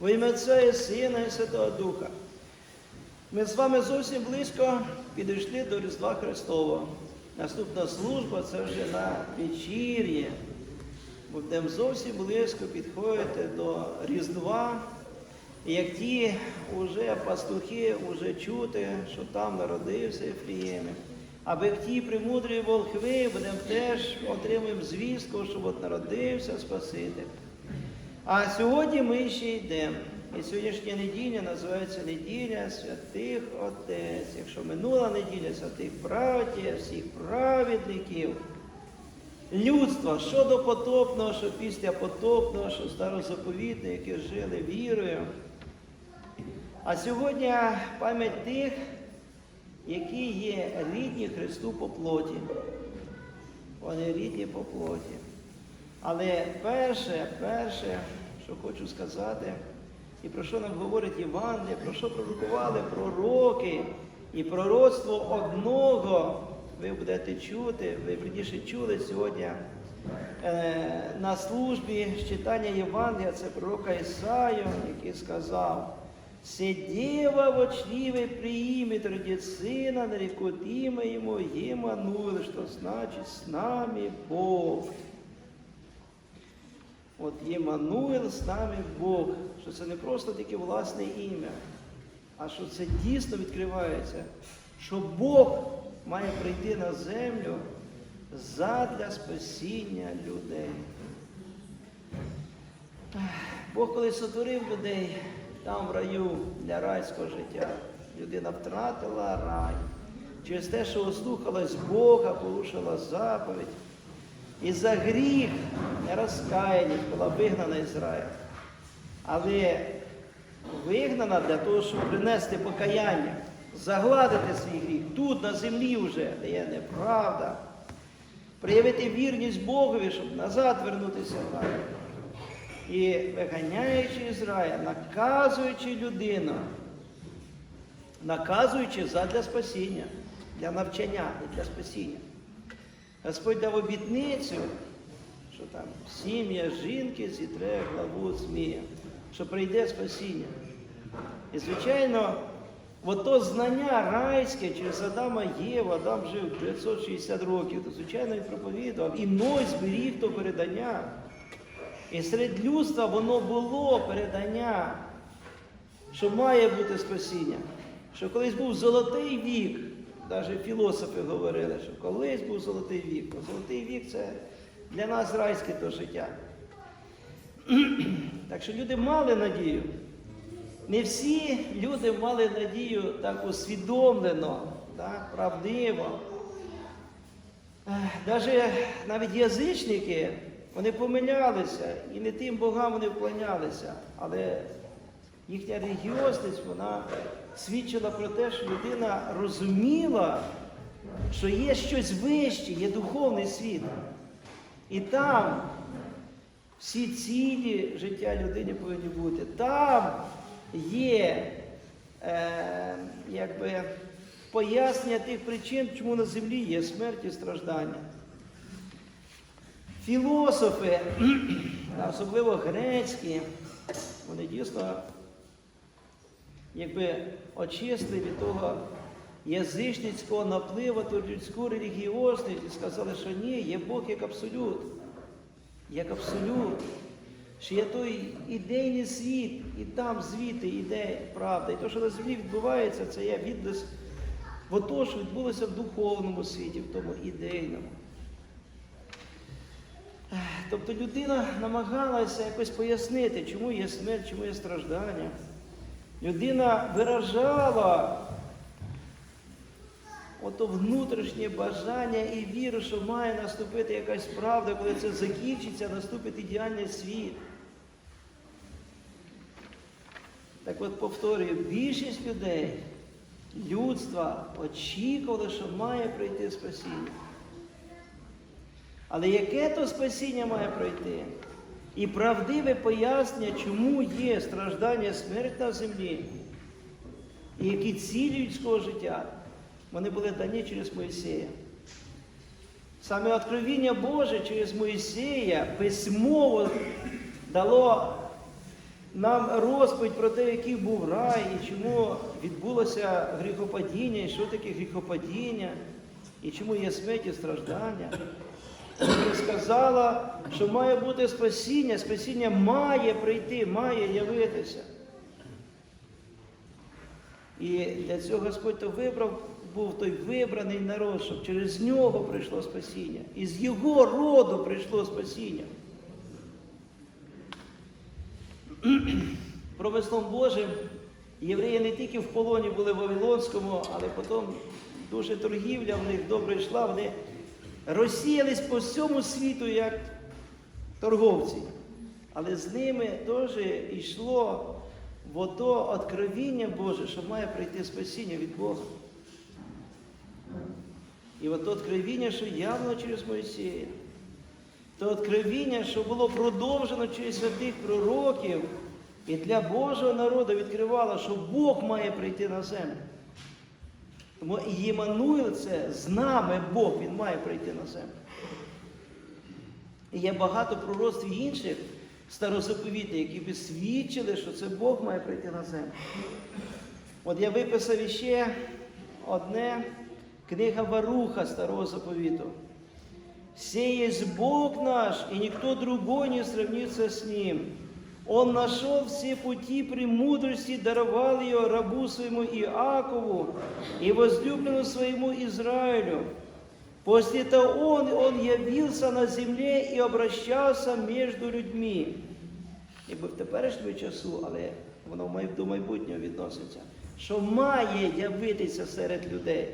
Во ім'я Отця і Сина і Святого Духа. Ми з вами зовсім близько підійшли до Різдва Христового. Наступна служба це вже на вечір'ї. Будемо зовсім близько підходити до Різдва. І як ті уже пастухи вже чути, що там народився Ефрієм. Аби як ті премудрі волхви, будемо теж отримуємо звістку, що от народився Спаситель. А сьогодні ми ще йдемо. І сьогоднішня неділя називається неділя святих Отець. Якщо минула неділя святих братів, всіх праведників, людства, що до потопного, що після потопного, що старозаповітного, які жили вірою. А сьогодні пам'ять тих, які є рідні Христу по плоті. Вони рідні по плоті. Але перше, перше, що хочу сказати, і про що нам говорить Євангелія, про що пророкували пророки, і пророцтво одного ви будете чути, ви верніше чули сьогодні е, на службі читання Євангелія, це пророка Ісаю, який сказав, «Се дева вочливе приимет родит сына, нарекут имя ему Емануил, что значит с нами Бог. От Ємануїл з нами Бог, що це не просто таке власне ім'я, а що це дійсно відкривається, що Бог має прийти на землю задля спасіння людей. Бог коли сотворив людей там в раю для райського життя, людина втратила рай через те, що ослухалась Бога, порушила заповідь. І за гріх нерозкаяність була вигнана із раю. Але вигнана для того, щоб принести покаяння, загладити свій гріх тут, на землі вже, де є неправда, проявити вірність Богові, щоб назад вернутися в. І виганяючи із наказуючи людину, наказуючи задля спасіння, для навчання і для спасіння. Господь дав обітницю, що там сім'я жінки зітре главу змія, що прийде спасіння. І, звичайно, ото знання райське через Адама Єва, Адам жив 960 років, то, звичайно, він проповідував. І Ной зберіг то передання. І серед людства воно було передання, що має бути спасіння. Що колись був золотий вік, навіть філософи говорили, що колись був золотий вік. Ну, Золотий вік це для нас райське то життя. Так що люди мали надію. Не всі люди мали надію так усвідомлено, так, правдиво. Навіть навіть язичники, вони помилялися і не тим богам вони вклонялися, але їхня релігіозність, вона свідчила про те, що людина розуміла, що є щось вище, є духовний світ. І там всі цілі життя людини повинні бути. Там є е, якби, пояснення тих причин, чому на землі є смерть і страждання. Філософи, особливо грецькі, вони дійсно якби очистили від того язичницького напливу ту людську релігіозність і сказали, що ні, є Бог як абсолют, як абсолют, що є той ідейний світ, і там звідти йде правда. І те, що на землі відбувається, це є відлис в того, що відбулося в духовному світі, в тому ідейному. Тобто людина намагалася якось пояснити, чому є смерть, чому є страждання. Людина виражала ото внутрішнє бажання і віру, що має наступити якась правда, коли це закінчиться, наступить ідеальний світ. Так от повторюю, більшість людей, людства очікували, що має прийти спасіння. Але яке то спасіння має пройти? І правдиве пояснення, чому є страждання смерть на землі, і які цілі людського життя, вони були дані через Моїсея. Саме откровіння Боже через Моїсея письмово дало нам розповідь про те, який був рай, і чому відбулося гріхопадіння, і що таке гріхопадіння, і чому є смерть і страждання. Сказала, що має бути спасіння, спасіння має прийти, має явитися. І для цього Господь то вибрав, був той вибраний народ, щоб через нього прийшло спасіння. І з його роду прийшло спасіння. Промислом Божим євреї не тільки в полоні були в Вавилонському, але потім дуже торгівля в них добре йшла, вони розсіялись по всьому світу як торговці. Але з ними теж йшло в ото откровіння Боже, що має прийти спасіння від Бога. І от то откровіння, що явно через Моїсея, то откровіння, що було продовжено через святих пророків, і для Божого народу відкривало, що Бог має прийти на землю. Тому і Ємануїл це з нами Бог, Він має прийти на землю. І є багато пророцтв інших старозаповітних, які би свідчили, що це Бог має прийти на землю. От я виписав іще одне книга Варуха Старого заповіту. «Сей есть Бог наш, и никто другой не сравнится с Ним. Он нашел все пути премудрости, даровал ее рабу своему Иакову и возлюбленному своему Израилю. После того он, он явился на земле и обращался между людьми. Ніби в теперішньому часу, але воно до майбутнього відноситься, що має явитися серед людей.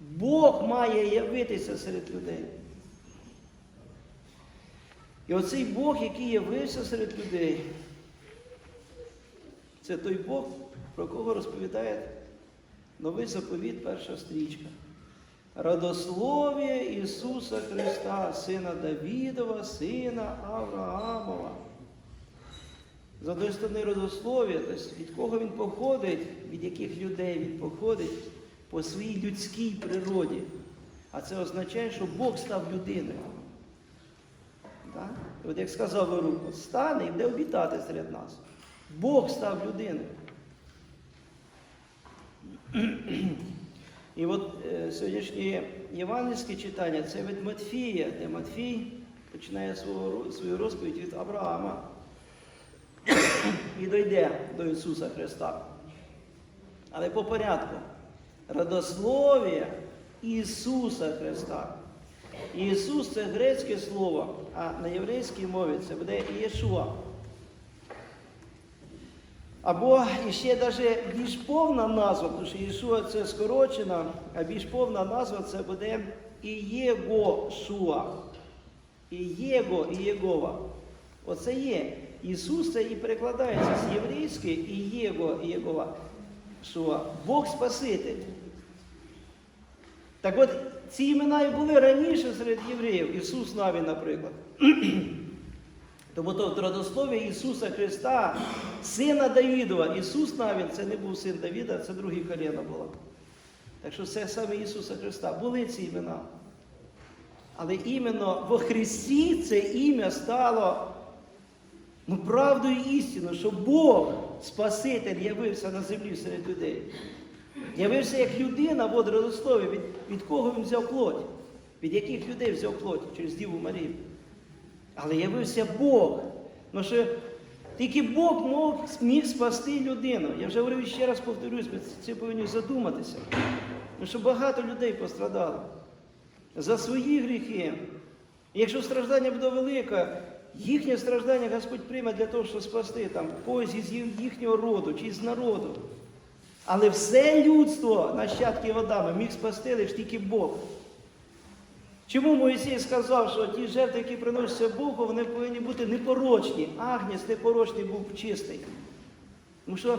Бог має явитися серед людей. І оцей Бог, який явився серед людей, це той Бог, про кого розповідає новий заповіт, перша стрічка. Родослов'я Ісуса Христа, Сина Давідова, Сина Авраамова. З одної сторони родослов'я, від кого він походить, від яких людей він походить по своїй людській природі. А це означає, що Бог став людиною. Так? І От як сказав Варух, стане і буде обітати серед нас. Бог став людиною. І от е, сьогоднішнє євангельське читання це від Матфія, де Матфій починає свою розповідь від Авраама і дойде до Ісуса Христа. Але по порядку. Родослов'я Ісуса Христа. Ісус це грецьке слово, а на єврейській мові це буде Ієшуа. Або ще навіть більш повна назва, тому що Єшуа це скорочена, а більш повна назва це буде Ієгошуа. Ієго, Ієгова. Оце є. Ісус це і перекладається з єврейської Ієго, Ієгова. Шуа. Бог Спаситель. Так от ці імена і були раніше серед євреїв. Ісус Навін, наприклад. Тому то в родослов'я Ісуса Христа, сина Давідова. Ісус Навін це не був син Давіда, це друге коліно було. Так що це саме Ісуса Христа. Були ці імена. Але іменно во Христі це ім'я стало ну, правдою істиною, що Бог, Спаситель, явився на землі серед людей. Явився як людина в родослові, від, від кого він взяв плоть, від яких людей взяв плоть через Діву Марію. Але явився Бог. Ну що тільки Бог мог, міг спасти людину. Я вже говорив ще раз повторюсь, ми це повинні задуматися. Тому що багато людей пострадало за свої гріхи. Якщо страждання буде велике, їхнє страждання Господь прийме для того, щоб спасти там когось із їхнього роду чи з народу. Але все людство, нащадків Адама, міг спасти лише тільки Бог. Чому Моїсей сказав, що ті жертви, які приносяться Богу, вони повинні бути непорочні. Агнець непорочний був чистий. Тому що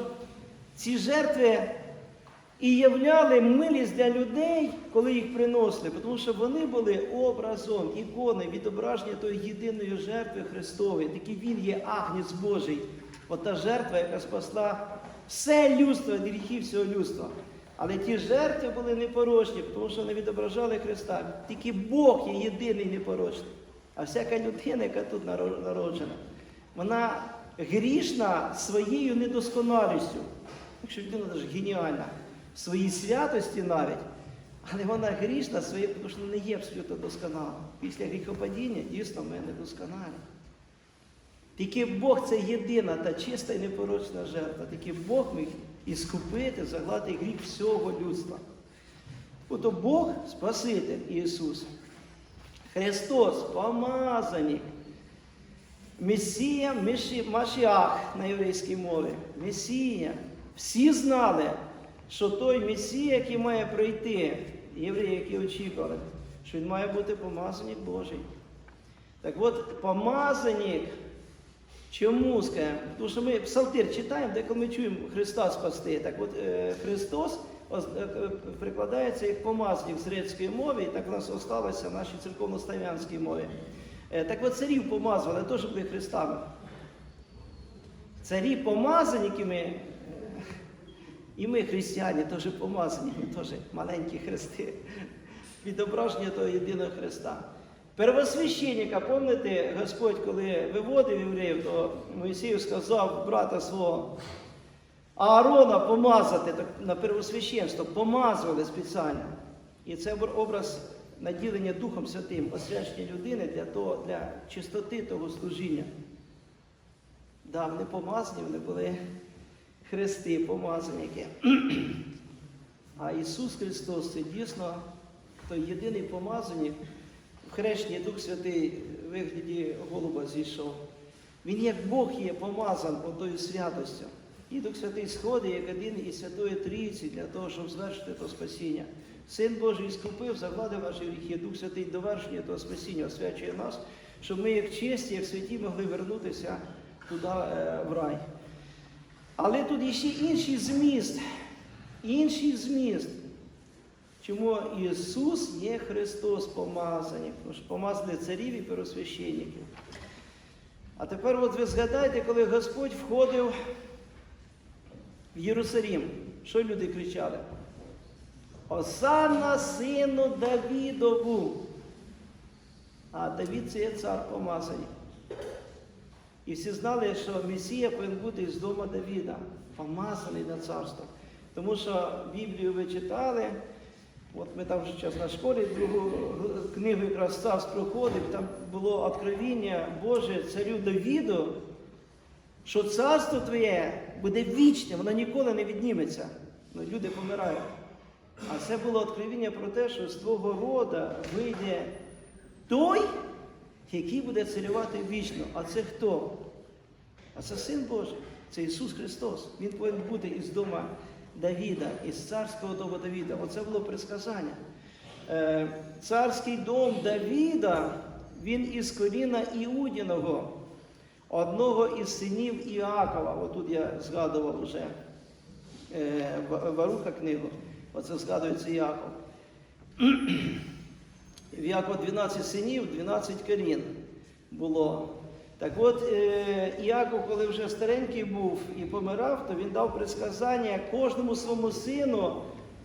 ці жертви і являли милість для людей, коли їх приносили, тому що вони були образом, ікони, відображення тої єдиної жертви Христової. Такий він є агнець Божий. От та жертва, яка спасла все людство гріхів всього людства. Але ті жертви були непорочні, тому що вони відображали Христа. Тільки Бог є єдиний непорочний. А всяка людина, яка тут народжена, вона грішна своєю недосконалістю. Якщо людина даже геніальна в своїй святості навіть, але вона грішна своєю, тому що не є абсолютно досконала. Після гріхопадіння дійсно ми недосконалі. Тільки Бог це єдина та чиста і непорочна жертва. Тільки Бог міг іскупити, загладити гріх всього людства. Ото Бог Спаситель Ісус. Христос, помазаник, Месія, Машіах на єврейській мові. Месія. Всі знали, що той Месія, який має прийти, євреї, які очікували, що він має бути помазаник Божий. Так от, помазаник, чому скажемо? Тому що ми псалтир читаємо, де коли ми чуємо Христа спасти. Так от е, Христос е, е, прикладається як помазник з грецької мови, і так у нас осталося в нашій церковно-слав'янській мові. Е, Так от царів помазували, теж були Христами. Царі помазаніками, е, і ми, християни, теж помазані, ми теж маленькі хрести. Відображення того єдиного Христа. Первосвященника, пам'ятаєте, Господь, коли виводив євреїв, то Моїсею сказав брата свого Аарона помазати на первосвященство, помазували спеціально. І це образ наділення Духом Святим, освячення людини для, того, для чистоти того служіння. Да, вони помазані, вони були хрести, помазаники. А Ісус Христос це дійсно той єдиний помазаник, в хрещенні Дух Святий в вигляді голуба зійшов. Він як Бог є помазан отою святостю. І Дух Святий сходить як один із Святої Трійці для того, щоб звершити то спасіння. Син Божий скупив, загладив наші гріхи, Дух Святий довершення того спасіння освячує нас, щоб ми, як честі, як святі, могли вернутися туди е, в рай. Але тут є ще інший зміст. Інший зміст. Чому Ісус є Христос помазаник, тому що помазали царів і первосвященників. А тепер от ви згадайте, коли Господь входив в Єрусалім, що люди кричали? Осанна сину Давідову. А Давід це є цар помазаний. І всі знали, що Месія повинен бути з дому Давіда, помазаний на царство. Тому що Біблію ви читали, от ми там вже час на школі другу книгу якраз царств проходив, там було откровіння Боже царю Давіду, що царство твоє буде вічне, воно ніколи не відніметься. Ну, люди помирають. А це було откровіння про те, що з твого рода вийде той, який буде царювати вічно. А це хто? А це Син Божий, це Ісус Христос. Він повинен бути із дома Давіда, із царського дому Давіда. Оце було предсказання. Е, Царський дом Давіда, він із коліна Іудіного, одного із синів Іакова. Отут я згадував вже е, Варуха книгу. Оце згадується Іаков. В Якова 12 синів, 12 колін було. Так от е, Іаков, коли вже старенький був і помирав, то він дав предсказання кожному своєму сину,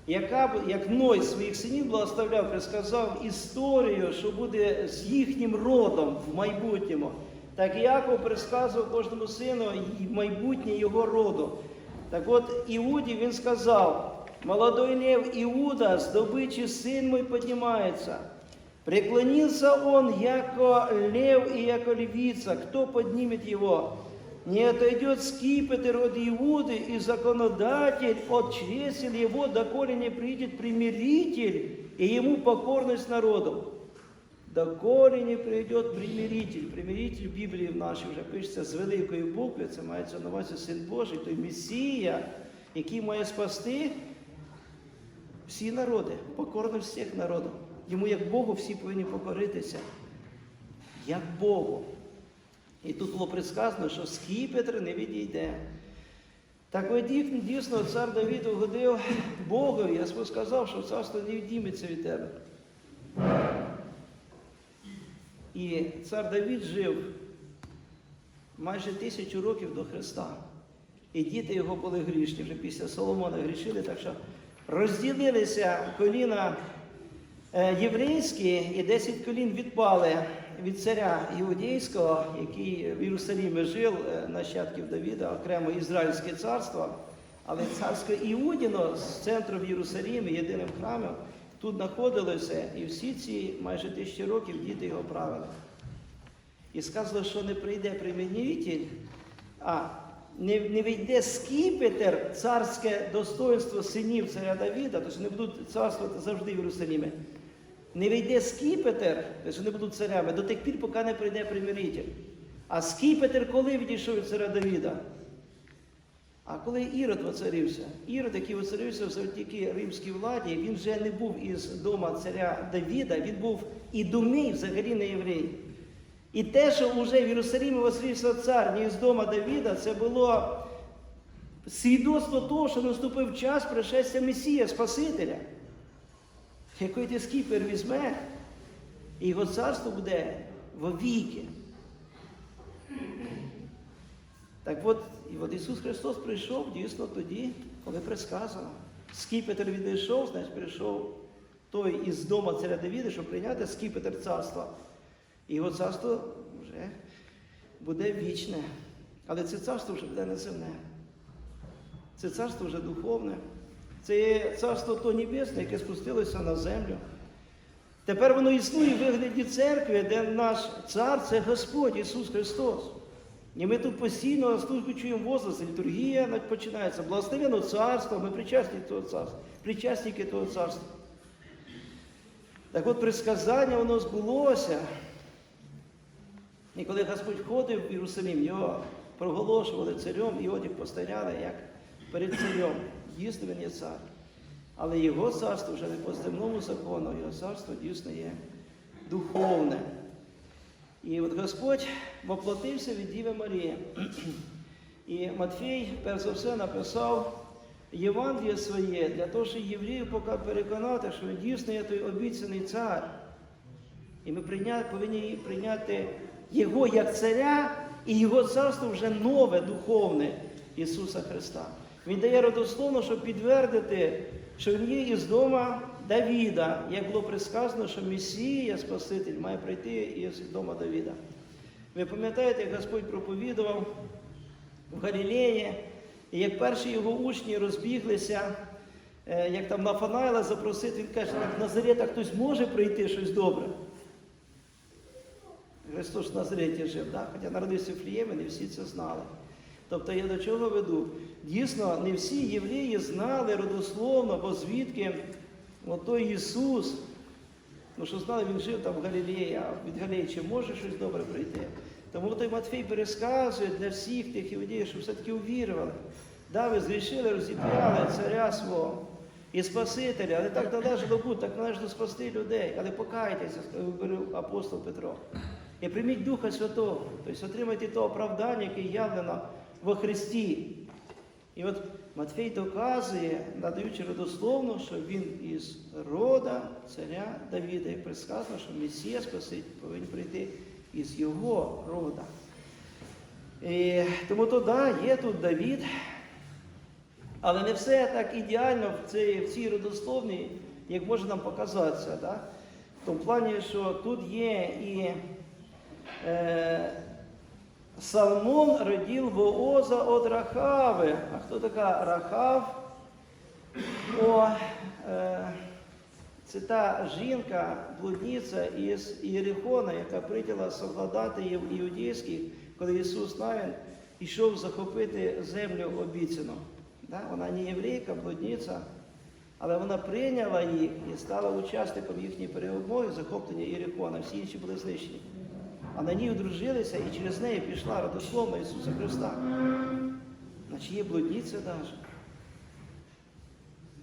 яка, як Ной своїх синів благословляв, предсказав історію, що буде з їхнім родом в майбутньому. Так Іаков предсказував кожному сину майбутнє його роду. Так от Іуді він сказав, молодой лев Иуда, с добычи сын мой поднимается. Преклонился он, яко лев и яко львица. Кто поднимет его? Не отойдет скипетр от Иуды и законодатель от чресел его, доколе не придет примиритель и ему покорность народу. Доколе не прийдет примиритель. Примиритель в Біблії в нашій вже пишеться з великої букви, це мається на увазі Син Божий, той Месія, який має спасти всі народи, покорно всіх народів. Йому як Богу всі повинні покоритися. Як Богу. І тут було предсказано, що скіпетр не відійде. Так от дійсно, цар Давид угодив Богові, я сказав, що царство не відійметься від тебе. І цар Давид жив майже тисячу років до Христа. І діти його були грішні, вже після Соломона грішили, так що розділилися коліна єврейські, і 10 колін відпали від царя Іудейського, який в Єрусалімі жив, е, нащадків Давіда, окремо Ізраїльське царство, але царське Іудіно з центру в Єрусалімі, єдиним храмом, тут знаходилося, і всі ці майже тисячі років діти його правили. І сказано, що не прийде примінитель, а не, не вийде скіпетр царське достоинство синів царя Давіда, тобто не будуть царствувати завжди в Єрусалімі. Не вийде скіпетр, тобто не будуть царями, до тих пір, поки не прийде примиритель. А скіпетр коли відійшов від царя Давіда? А коли Ірод воцарився, Ірод, який воцарився завдяки римській владі, він вже не був із дома царя Давіда, він був і думий, взагалі не єврей. І те, що вже в Єрусалімі воцарився цар не з дома Давіда, це було свідоцтво того, що наступив час пришестя Месія, Спасителя, який ти скіпер візьме, і його царство буде вовіки. Так от, і от Ісус Христос прийшов дійсно тоді, коли предсказано. Скіпетр відійшов, значить прийшов той із дома царя Давіда, щоб прийняти скіпетр царства. І його царство вже буде вічне. Але це царство вже буде не земне. Це царство вже духовне. Це є царство то небесне, яке спустилося на землю. Тепер воно існує в вигляді церкви, де наш цар це Господь Ісус Христос. І ми тут постійно службу чуємо возглас, літургія починається. Благословенно царство, ми причасні того царства, причасники того царства. Так от предсказання воно збулося. І коли Господь ходив в Єрусалим, його проголошували царем, і одяг поставляли як перед царем. Дійсно, він є цар. Але його царство вже не по земному закону, його царство дійсно є духовне. І от Господь воплотився від Діви Марії. І Матфій, перш за все, написав Євангеліє своє для того, щоб євреїв поки переконати, що він дійсно є той обіцяний цар. І ми прийня- повинні прийняти Його як царя і Його царство вже нове, духовне Ісуса Христа. Він дає родословно, щоб підтвердити, що Він є із дома Давіда, як було предсказано, що Месія, Спаситель, має прийти із дома Давіда. Ви пам'ятаєте, як Господь проповідував в Галілеї, і як перші його учні розбіглися, е, як там Нафанайла запросити, він каже, в Назарета хтось може прийти щось добре. Христос в Назареті жив, да? хоча народився в Фліємі, не всі це знали. Тобто я до чого веду? Дійсно, не всі євреї знали родословно, бо звідки от той Ісус, ну що знали, він жив там в Галілеї, а від Галілеї чи може щось добре прийти. Тому той Матфій пересказує для всіх тих іудеїв, щоб все-таки увірували. Да, ви зрішили, розіп'яли царя свого і Спасителя, але так належало бути, так належало спасти людей. Але покайтеся, говорив апостол Петро. І прийміть Духа Святого, тобто отримайте то оправдання, яке явлено во Христі. І от Матфей доказує, надаючи родословно, що він із рода царя Давіда. Як предсказано, що Месія Спаситель повинен прийти із його рода. І, тому то да, є тут Давід, але не все так ідеально в цій, в цій родословній, як може нам показатися. Да? В тому плані, що тут є і е, Салмон родив Вооза от Рахави. А хто така Рахав? О, е, це та жінка, блудниця із Єрихона, яка прийняла совладати іудейських, коли Ісус навін пішов захопити землю обіцяну. Да? Вона не єврейка, блудниця, але вона прийняла їх і стала учасником їхньої перемоги, захоплення Єрихона. Всі інші були знищені. А на ній одружилися і через неї пішла родословна Ісуса Христа. Значить, є блудниця навіть.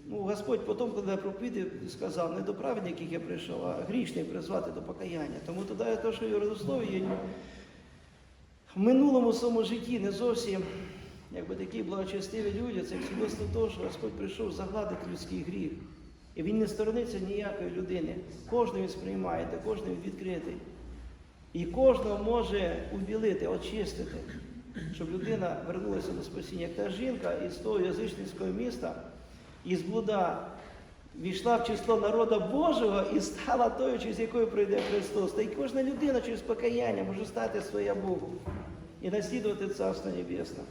Ну, Господь потім, коли я проповідав, сказав, не до праведників я прийшов, а грішних призвати до покаяння. Тому тоді я те, що і родослов'я в минулому своєму житті не зовсім якби такі благочестиві люди, це свідоцтво того, що Господь прийшов загладити людський гріх. І він не сторониться ніякої людини. Кожного він сприймає, кожен він відкритий. І кожного може убілити, очистити, щоб людина вернулася до спасіння. Як та жінка із того язичницького міста, із блуда, війшла в число народу Божого і стала тою, через якою прийде Христос. Та й кожна людина через покаяння може стати своя Богу і наслідувати Царство Небесне.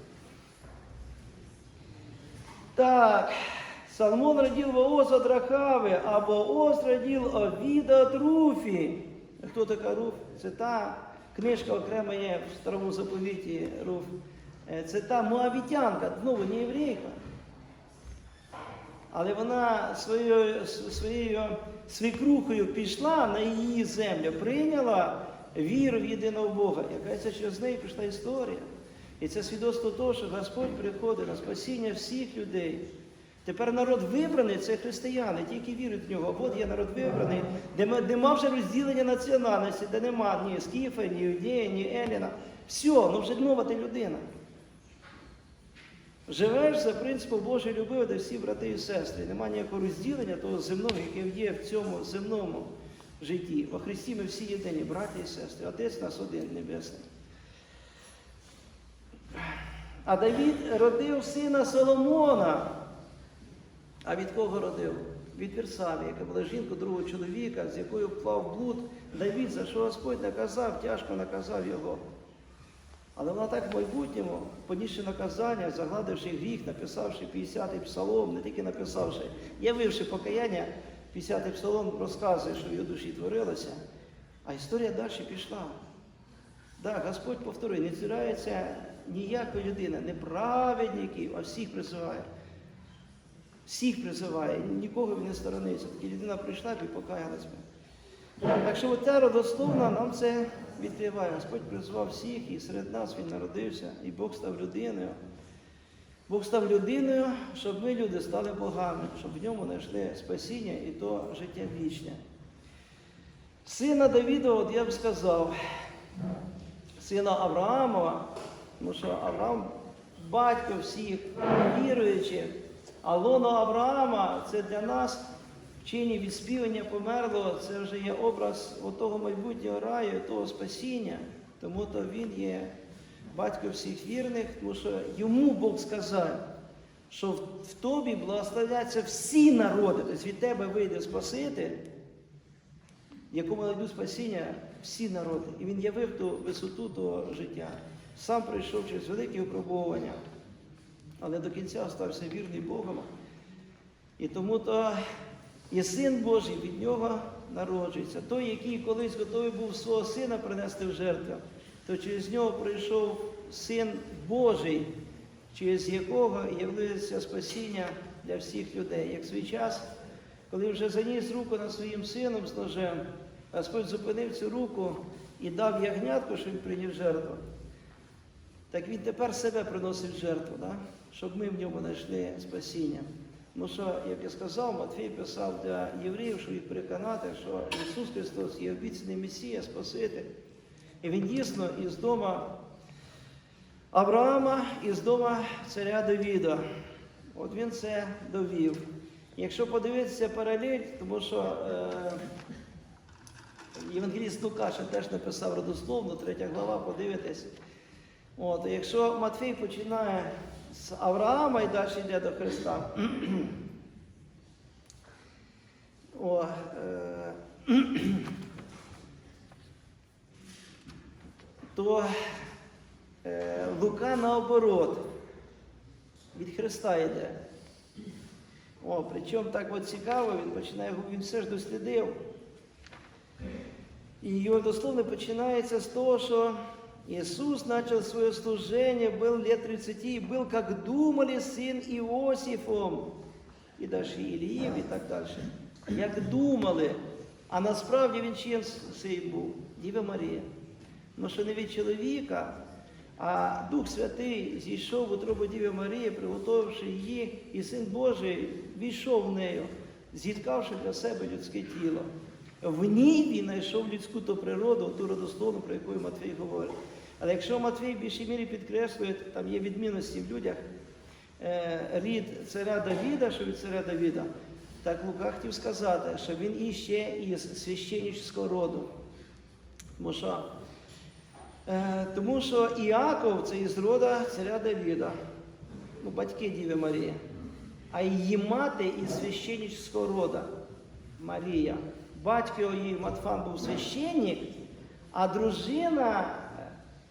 Так, Салмон родил Вооз от Рахави, а Вооз родил Овіда от Руфі. Хто така Руф? Це та книжка окрема є в старому заповіті Руф. Е, Це та Моавітянка, знову не єврейка. Але вона своєю, своєю свекрухою пішла на її землю, прийняла віру в єдиного Бога. Яка через неї пішла історія. І це свідоцтво того, що Господь приходить на спасіння всіх людей. Тепер народ вибраний це християни, тільки вірять в нього. От є народ вибраний, де нема вже розділення національності, де нема ні Скіфа, ні Юдея, ні Еліна. Все, ну вже нова ти людина. Живеш за принципом Божої любові до всі брати і сестри. Нема ніякого розділення того земного, яке є в цьому земному житті. Во Христі ми всі єдині, браті і сестри. Отець нас один небесний. А Давід родив сина Соломона. А від кого родив? Від Вірсаві, яка була жінка другого чоловіка, з якою впав блуд Давід, за що Господь наказав, тяжко наказав його. Але вона так в майбутньому, понісши наказання, загладивши гріх, написавши 50-й псалом, не тільки написавши, явивши покаяння, 50-й псалом розказує, що в її душі творилося, а історія далі пішла. Так, Господь повторює, не цирається ніякої людини, не праведників, а всіх призиває. Всіх призиває, нікого він не сторониться. Такі людина прийшла і покаялась. Так що оця родословна нам це відкриває. Господь призвав всіх, і серед нас Він народився, і Бог став людиною. Бог став людиною, щоб ми, люди, стали богами, щоб в ньому знайшли спасіння і то життя вічне. Сина Давіда, от я б сказав, сина Авраамова, тому що Авраам батько всіх віруючих, а лоно Авраама це для нас в чині відспівання померлого, це вже є образ того майбутнього раю, того спасіння. Тому то він є батько всіх вірних, тому що йому Бог сказав, що в, тобі благословляться всі народи, тобто від тебе вийде Спаситель, якому найду спасіння всі народи. І він явив ту висоту того життя. Сам пройшов через великі випробування, але до кінця остався вірний Богом. І тому то і син Божий від нього народжується. Той, який колись готовий був свого сина принести в жертву, то через нього прийшов син Божий, через якого явилося спасіння для всіх людей. Як свій час, коли вже заніс руку над своїм сином з ножем, Господь зупинив цю руку і дав ягнятку, щоб він прийняв жертву. Так він тепер себе приносить в жертву, да? Щоб ми в ньому знайшли спасіння. Тому що, як я сказав, Матфій писав для євреїв, щоб їх переконати, що Ісус Христос є обіцяний Месія, Спаситель. І Він дійсно із дома Авраама, із дома царя Давіда. От він це довів. Якщо подивитися паралель, тому що е, Євангеліст Лука ще теж написав родословно, третя глава, подивитесь. От, якщо Матфій починає з Авраама і далі йде до Христа. О, е, то е, Лука наоборот від Христа йде. О, причому так от цікаво, він починає, він все ж дослідив. И ее дословно починается с того, что Иисус начал свое служение, был лет 30, и был, как думали, сын Иосифом, і далі Іліїв, і так далі. Як думали, а насправді він чим сей був? Діва Марія. Ну що не від чоловіка, а Дух Святий зійшов в утробу Діви Марії, приготовивши її, і Син Божий війшов в нею, зіткавши для себе людське тіло. В ній він знайшов людську ту природу, ту родословну, про яку Матвій говорить. Але якщо Матвій в більшій мірі підкреслює, там є відмінності в людях, е, рід царя Давіда, що від царя Давіда, так Лука хотів сказати, що він іще із священницького роду. Тому що, е, тому що Іаков це із рода царя Давіда, ну, батьки Діви Марії. а її мати із священницького рода Марія. Батько її Матфан був священник, а дружина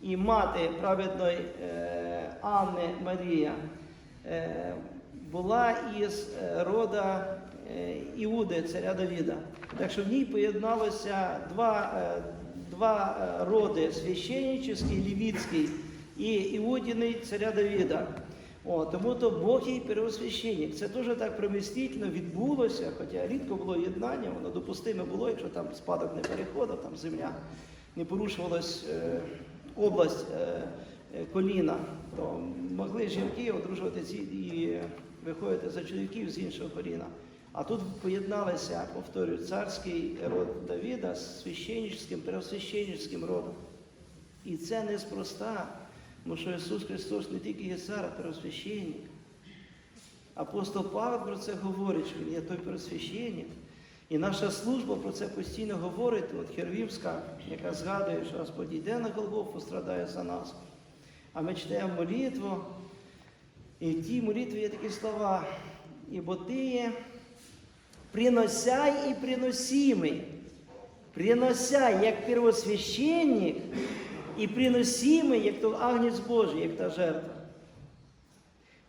і мати праведної е, Анни Марія е, була із е, рода Іуди, царя Давіда. Так що в ній поєдналося два, два роди священнический, лівіцький і Іудіний царя Давіда. О, тому то Бог їй первосвященник. Це дуже так примістительно відбулося, хоча рідко було єднання, воно допустиме було, якщо там спадок не переходив, там земля не порушувалась область е, е, коліна, то могли жінки одружувати і виходити за чоловіків з іншого коліна. А тут поєдналися, повторюю, царський род Давіда з священницьким, первосвященницьким родом. І це неспроста, тому що Ісус Христос не тільки є цар, а первосвященник. Апостол Павло про це говорить, що він є той первосвященник. І наша служба про це постійно говорить, от Хервівська, яка згадує, що Господь йде на Голгофу, страдає за нас. А ми читаємо молитву, і в тій молитві є такі слова, ібо ти є приносяй і приносимий. Приносяй як первосвященник і приносимий, як то агнець Божий, як та жертва.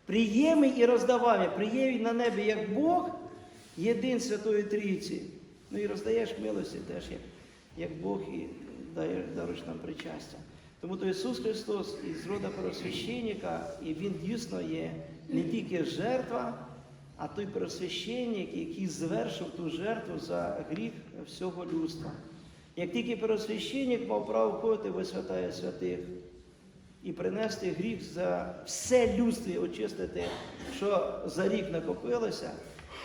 Приємий і роздавай, приємий на небі як Бог, єдин Святої Трійці. Ну і роздаєш милості теж, як, як Бог і даєш, даруєш нам причастя. Тому то Ісус Христос із рода первосвященника, і Він дійсно є не тільки жертва, а той первосвященник, який звершив ту жертву за гріх всього людства. Як тільки первосвященник мав право входити во святая святих і принести гріх за все людство очистити, що за рік накопилося,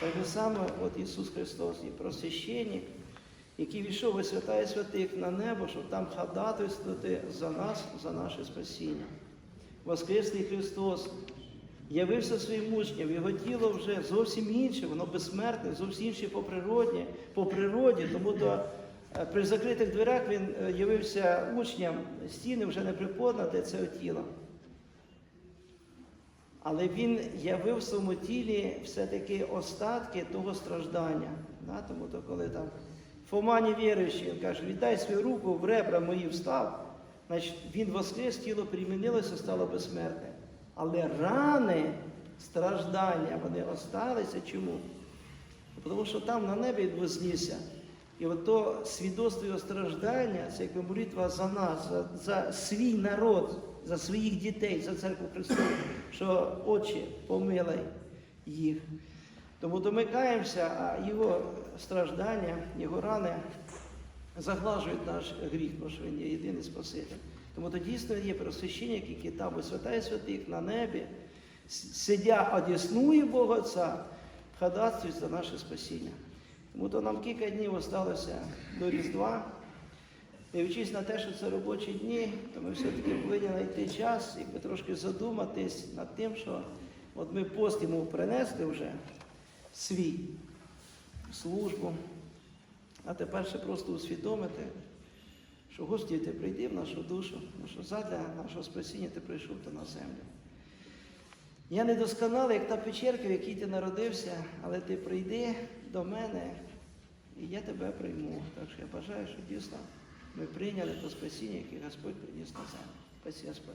так же саме от Ісус Христос і просвященник, який війшов во святая святих на небо, щоб там ходатайствувати за нас, за наше спасіння. Воскреслий Христос явився своїм учням, його тіло вже зовсім інше, воно безсмертне, зовсім інше по природі, по природі, тому то е, при закритих дверях він е, явився учням, стіни вже не приподнати це тіло. Але він явив в своєму тілі все-таки остатки того страждання. Да? Тому то коли там Фома невіруючий, він каже, віддай свою руку в ребра мої встав, значить він воскрес, тіло перемінилося, стало безсмертне. Але рани, страждання, вони осталися. Чому? Тому що там на небі він вознісся. І от то свідоцтво його страждання, це як молитва за нас, за, за свій народ, за своїх дітей, за церкву Христову, що Отче, помилай їх. Тому домикаємося, а його страждання, його рани заглажують наш гріх, тому що він є єдиний Спаситель. Тому то дійсно є просвященник, який там у святая святих на небі, сидя одіснує Бога Отця, ходатствує за наше спасіння. Тому то нам кілька днів осталося до Різдва. Дивлячись на те, що це робочі дні, то ми все-таки повинні знайти час і трошки задуматись над тим, що от ми пост йому принесли вже свій службу, а тепер ще просто усвідомити, що Господи, ти прийди в нашу душу, що задля нашого спасіння ти прийшов то на землю. Я не досконалий, як та печерка, в якій ти народився, але ти прийди до мене, і я тебе прийму. Так що я бажаю, що дійсно ми прийняли то спасіння, яке Господь приніс на землю. Спасибо, Господь.